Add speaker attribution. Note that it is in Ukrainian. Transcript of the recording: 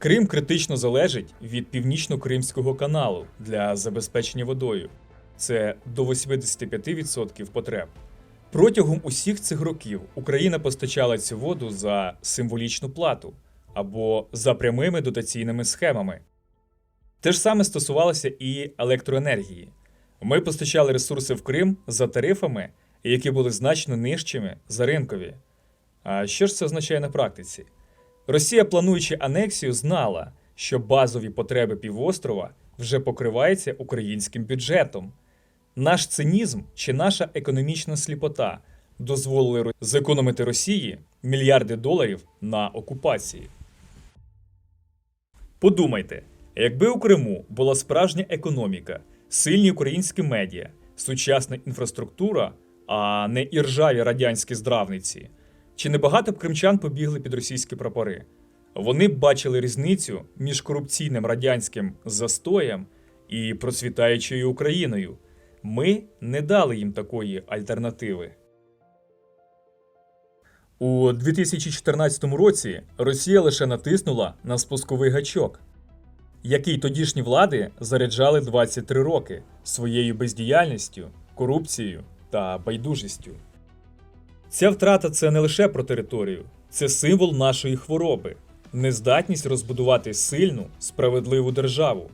Speaker 1: Крим критично залежить від північно-кримського каналу для забезпечення водою. Це до 85% потреб. Протягом усіх цих років Україна постачала цю воду за символічну плату або за прямими дотаційними схемами. Те ж саме стосувалося і електроенергії. Ми постачали ресурси в Крим за тарифами, які були значно нижчими за ринкові. А що ж це означає на практиці? Росія, плануючи анексію, знала, що базові потреби півострова вже покриваються українським бюджетом. Наш цинізм чи наша економічна сліпота дозволили зекономити Росії мільярди доларів на окупації. Подумайте, якби у Криму була справжня економіка, сильні українські медіа, сучасна інфраструктура, а не іржаві радянські здравниці, чи не багато б кримчан побігли під російські прапори? Вони б бачили різницю між корупційним радянським застоєм і процвітаючою Україною. Ми не дали їм такої альтернативи. У 2014 році Росія лише натиснула на спусковий гачок, який тодішні влади заряджали 23 роки своєю бездіяльністю, корупцією та байдужістю. Ця втрата це не лише про територію, це символ нашої хвороби, нездатність розбудувати сильну, справедливу державу.